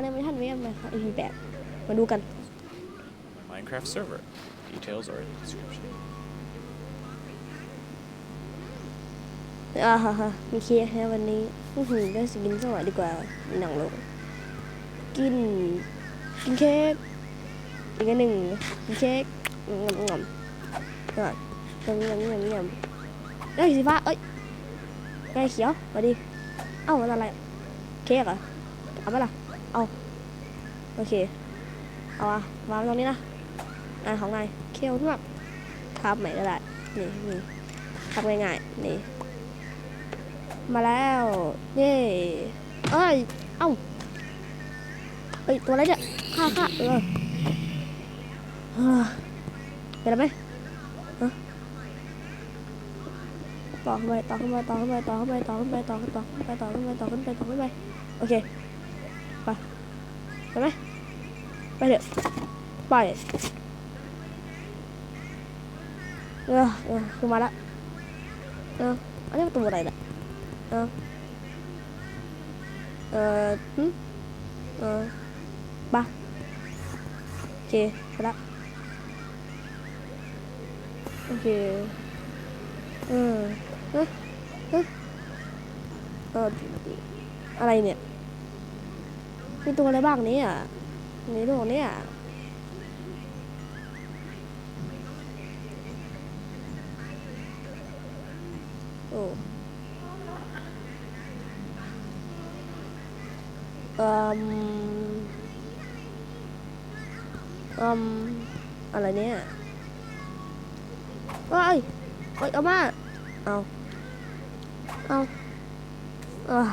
นนี้ไม่ทันเวียนไหมคะ EP แปดมาดูกัน Minecraft server. Details are in the description. อ่าฮะฮะมีเค้กให้วันนี้อื้อหือได้สกินสวัสดีกว่าหนังลงกิน กินเค้กอีกอันหนึ่งกินเค้กงำงำงำงำงำงำงำเอ้ยสีฟ้าเอ้ยไก่เขียวสวัสดีเอ้ามันอะไรเค้กเหรอเอาไปะล่ะ เอาโอเค เอาอะวางตรงนี้นะอ่าของนายเคียวนวดครับใหม่ก็ได้ นี่นี่ทำง่ายๆนี่ มาแล้วเย่เอ้ย เอ้าเฮ้ย ตัวอะไรเนี่ยฆ่าฆ่าเออเฮ้อเป็นอะไรไหมต่อขึ้นไปต่อขึ้นไปต่อขึ้นไปต่อขึ้นไปต่อขึ้นไปต่อขึ้นไปต่อขึ้นไปต่อขึ้นไปต่อขึ้นไปต่อขึ้นไปโอเค ไปไหมไปเถอะไปเออเออคือมาละเอออันนี้มันตัวอะไรเนี่ยเออเออหึเออปะโอเคไปละโอเคเออเอะเอเอออะไรเนี่ย มีตัวอะไรบ้างเนี่ยในโลกเนี่ยโอ้เอ่มอ่มอะไรเนี่ยเอ้ยเอ้ยเอามา เอา เอาเออ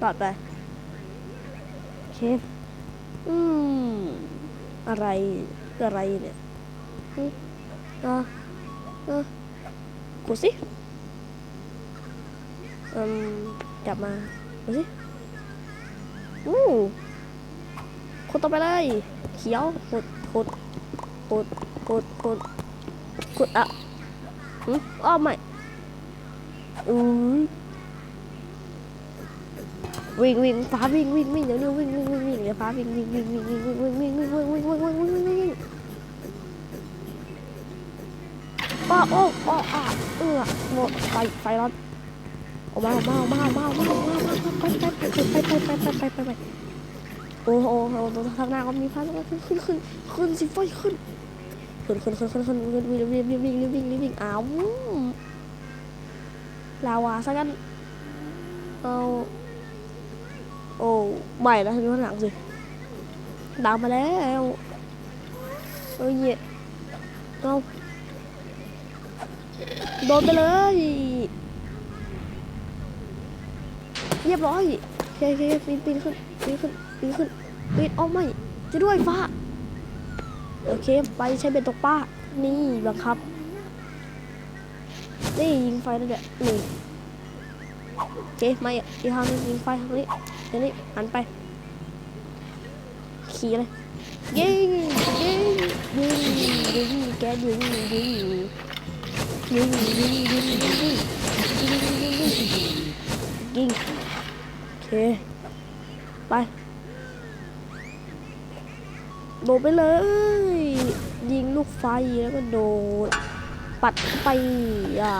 ปลอดไป เคอืม อะไรอะไรเนี่ยอืมเอะเออกูสิอืมกลับมาดูสิอู้ขุดต่อไปเลยเขียวขุดขุดขุดขุดขุดขุดอะอืมอ้อไม่อือ วิ่งวิ่งฟ้าวิ่งวิ่งวิ่งเดี๋ยวนี้วิ่งวิ่งวิ่งวิ่งเดี๋ยวฟ้าวิ่งวิ่งวิ่งวิ่งวิ่งวิ่งวิ่งวิ่งวิ่งวิ่งวิ่งวิ่งวิ่งวิ่งวิ่งป้าโอ้ป้าอะเออหมดไฟไฟร้อนออกมาออกมาออกมาออกมาออกมาออกมาไปไปไปไปไปไปไปไปไปไปโอ้โหตรงข้างหน้าก็มีฟ้าแล้วขึ้นขึ้นขึ้นขึ้นสิไฟขึ้นขึ้นขึ้นขึ้นขึ้นขึ้นวิ่งวิ่งวิ่งวิ่งวิ่งวิ่งวิ่งวิ่งอ้าวลาวาซะกันเอา โอ้ไม่นะดูข้างหลังสิดาวมาแล้วเอ้ยเหี้ยเอาโดนไปเลยเรียบร้อยโอเคโอเคปีนปีนขึ้นปีนขึ้นปีนขึ้นปีนเอาไม่จะด้วยฟ้าโอเคไปใช้เบ็ดตกปลานี่บังคับ นี่ยิงไฟนั่นแหละนี่ โอเคไม่อีกทางนึงยิงไฟทางนี้เดี๋ยวนี้หันไป ขี่เลยยิงยิงยิงยิงแกยิงยิงยิงยิงยิงยิงยิงยิงยิงยิงยิงยิงโอเคไปโดดไปเลย ยิงลูกไฟแล้วก็โดดปัดไปอ่า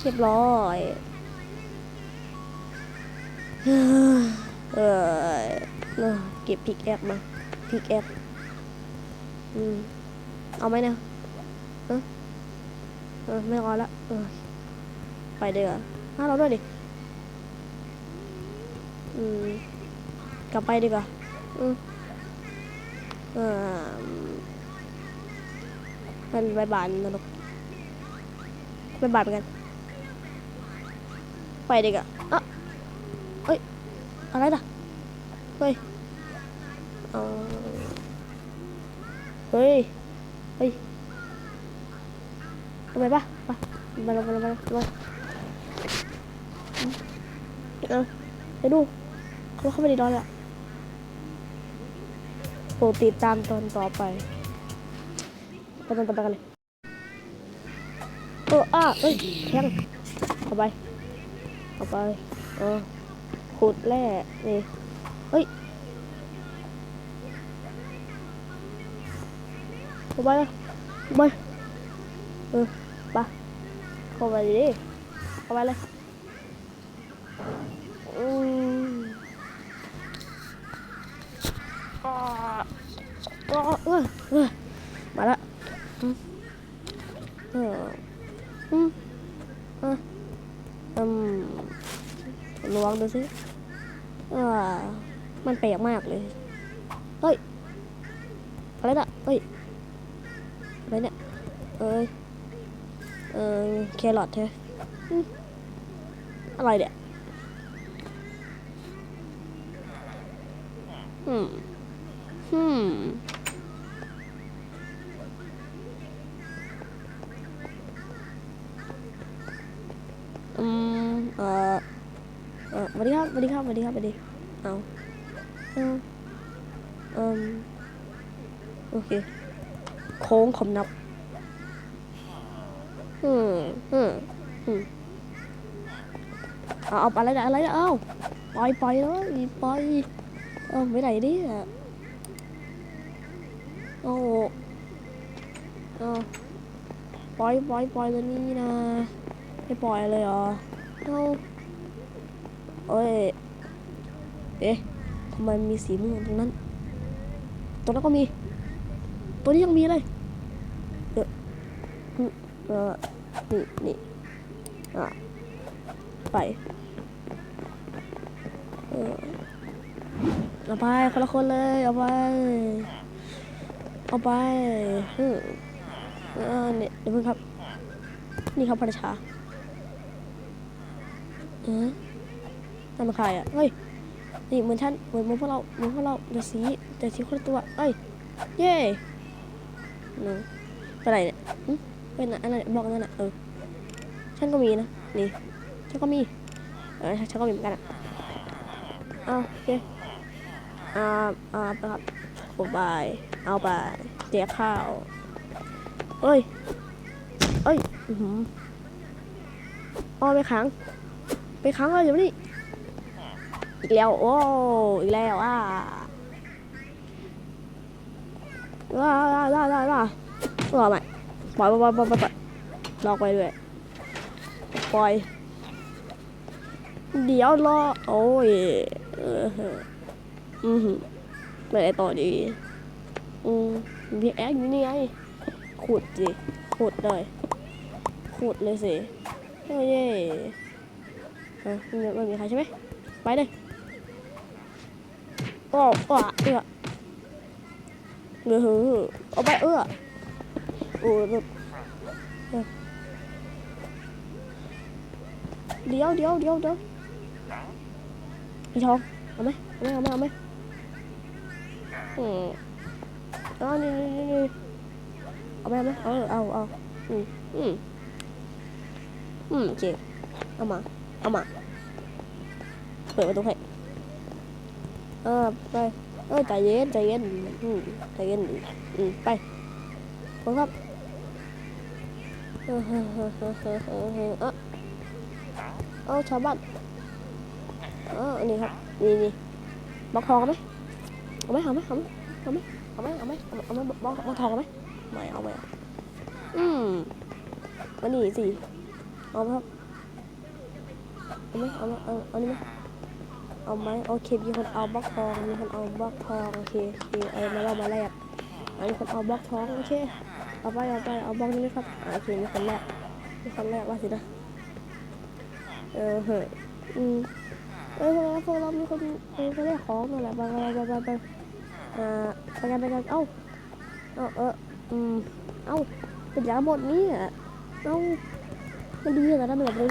เรียบร้อย เออเออเก็บพิกแอปมาพิกแอปอืมเอาไหมเนี่ยเออเออไม่เอาละเออไปเดี๋ยวาเราด้วยดิอืมกลับไปดีกว่าอืมเออมันบายบายนะลูกบายบายเหมือนกัน ไปดีกว่าอะ เอ้ย อะไรน่ะเฮ้ยเอาเฮ้ยเฮ้ยเอาไปปะไปมาลงมาลงมาลงมาเอาเดี๋ยดูเขาเข้าไปในดอนแล้วโปรดติดตามตอนต่อไปไปตอนต่อไปกันเลยเอออ้าเอ้ยแทงเข้าไปเข้าไป เออ ขุดแร่นี่เฮ้ยเข้าไปเลยเข้าไปเออไปเข้าไปดิเข้าไปเลยอืมก็ก็เออเออมาละอืออืมอืออืมลองดูสิ มันแปลกมากเลย เฮ้ย อะไรน่ะ เฮ้ย อะไรเนี่ย เอ้ย เออแครอทใช่ไหมอืมอะไรเนี่ย อืม อืมอืม เออ ออสวัสดีครับสวัสดีครับสวัสดีครับสวัสดีเอาเอาเอืมโอเค โค้งคำนับอืมอืมอืมเอาเอาอะไรนะอะไรนะเอาปล่อยปล่อยเลยปล่อยเอาไม่ไหนดิโอ้เอาปล่อยปล่อยปล่อยตัวนี้นะไม่ปล่อยเลยเหรอเอา เอ้ย เอ๊ะทำไมมีสีม่วงตรงนั้น ตรงนั้นก็มี ตัวนี้ยังมีเลยเอออืมเออนี่นี่อะไป เออเอาไปคนละคนเลยเอาไปเอาไปเออเนี่ยเดี๋ยวเพิ่งครับ นี่ครับพระราชาเออ นั่นเป็นใครอะเฮ้ยนี่เหมือนท่านเหมือนเหมือนพวกเราเหมือนพวกเราแต่สีแต่สีคนละตัวเอ้ยเย้หนูเป็นไรเนี่ยหึเป็นอะไรบอกนั่นน่ะเออฉันก็มีนะนี่ฉันก็มีเออฉันก็มีเหมือนกันอะเอาโอเคอ่าอ่าไปครับโอบายเอาไปเจียข้าวเอ้ยเอ้ยอือหือเอ๋อไปขังไปขังเลยเดี๋ยวนี้ อีกแล้ว โอ้ อีกแล้วอะว้าว้าว้าว้าว้าว้าไม่ปล่อยปล่อยปล่อยปล่อยปล่อยลอไปด้วยปล่อย เดี๋ยวรอ โอ้ย เอออือหือไปไหนต่อดี อืมพี่แอ๊กอยู่นี่ไง ขุดสิขุดเลยขุดเลยสิ โอ้ยเย่อะไม่ไม่มีใครใช่ไหม ไปเลย ủa ủa ủa ngừ hừ ủa bay ủa ủa đi đâu đi đâu đi đâu đi đâu đi thôi không ấy không ấy không ấy không ấy. Ừ. Đó, đi đi đi đi. Không ấy không ấy. Ờ ờ ờ. Ừ. Ừ. Ừ chị ông mà ông mà bởi vì tôi phải อ่าไปเออใจเย็นใจเย็นอืมใจเย็นอืมไปขอครับเออเออเออเออเออชาวบ้านเอออนี่ครับนี่นี่บล็อกทองไหมเอาไหมเอาไหมเอาไหมเอาไหมเอาไหมเอาไหมเอาไหมบล็อกบล็อกทองไหมไม่เอาไม่เอาอืมอันนี้สิเอาไหมครับเอาไหมเอาเอาเอานี่ไหม เอาไหมโอเคมีคนเอาบล็อกทองมีคนเอาบล็อกทองโอเคโอเคเอามาเรามาแลกอันนี้คนเอาบล็อกทองโอเคเอาไปเอาไปเอาบล็อกนี้ครับโอเคมีคนแรกมีคนแรกว่าสินะเออเฮ้ยอืมเออพวกเรามีคนมีคนแรกของนั่นแหละไปไปไปไปไปอ่าไปกันไปกันเอ้าเอ้าเอออืมเอ้าเป็นยาหมดนี่อะเอ้ามันดีอย่างนั้นแบบนี้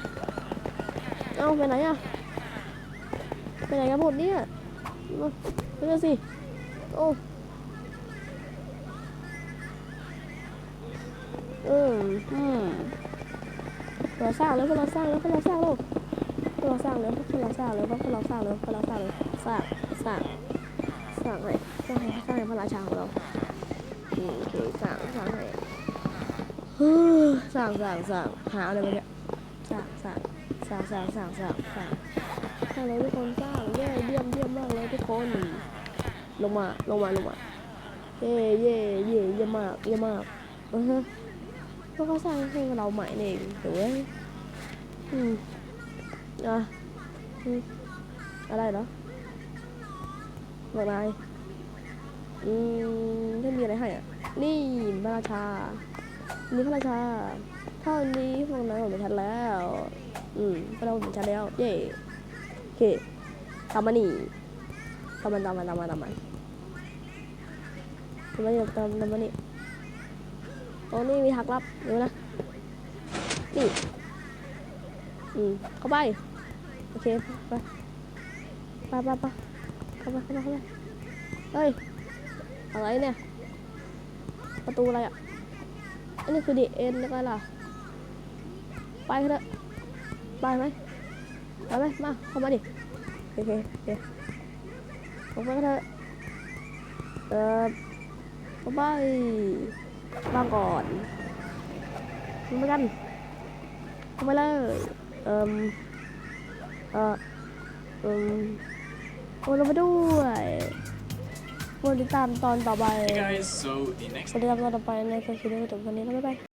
เอ้าไปไหนอะไปไหนกันหมดเนี่ยมาไปเลยสิ โอ้มอืมเราสร้างแล้วพวกเราสร้างแล้วพวกเราสร้างแล้วพวกเราสร้างแล้วพวกเราสร้างแล้วพวกเราสร้างแล้วเราสร้างแล้วสร้างสร้างสร้างให้สร้างให้สร้างให้พระราชาของเราโอเคสร้างสร้างให้สร้างสร้างสร้างหาอะไรมาเนี่ยสร้างสร้าง สร้างสร้างสร้างสร้างสร้างสร้างเลทุกคนสร้างเย่เยี่ยมเยี่ยมมากเลยทุกคน ลงมาลงมาลงมาเย่เย่เย่เยี่ยมมากเยี่ยมมากอือฮะพวกเขาสร้างให้เราใหม่นี่เองถือว่าอืมอะอืมอะไรเหรอบอกนายอืมถ้ามีอะไรให้อะ นี่พระราชา นี่พระราชาเท่านี้พวกนั้นหมดเป็นชั้นแล้ว อืมพวกเราหมดเป็นชั้นแล้วเย่โอเคตามมานี่ตามมันตามมันตามมันตามมันตามมันตามตามมันนี่ตรงนี้มีหักลับเดี๋ยวนะนี่อืมเข้าไปโอเคไปไปไปไปเข้าไปเข้าไปเข้าไปเฮ้ยอะไรเนี่ยประตูอะไรอะอันนี้คือดีเอ็นแล้วก็ล่ะไปเถอะ ไปไหมไปไหมมาเข้ามาดิโอเคโอเคเข้าไปเถอะเออเข้าไปวางก่อนลงไปกันลงไปเลยเอ่มเอ่อเอ่มโอ้ลงไปด้วยโปรดติดตามตอนต่อไป Hey guys, so the next โปรดติดตามตอนต่อไปในคลิปนี้จบวันนี้แล้วบ๊ายบาย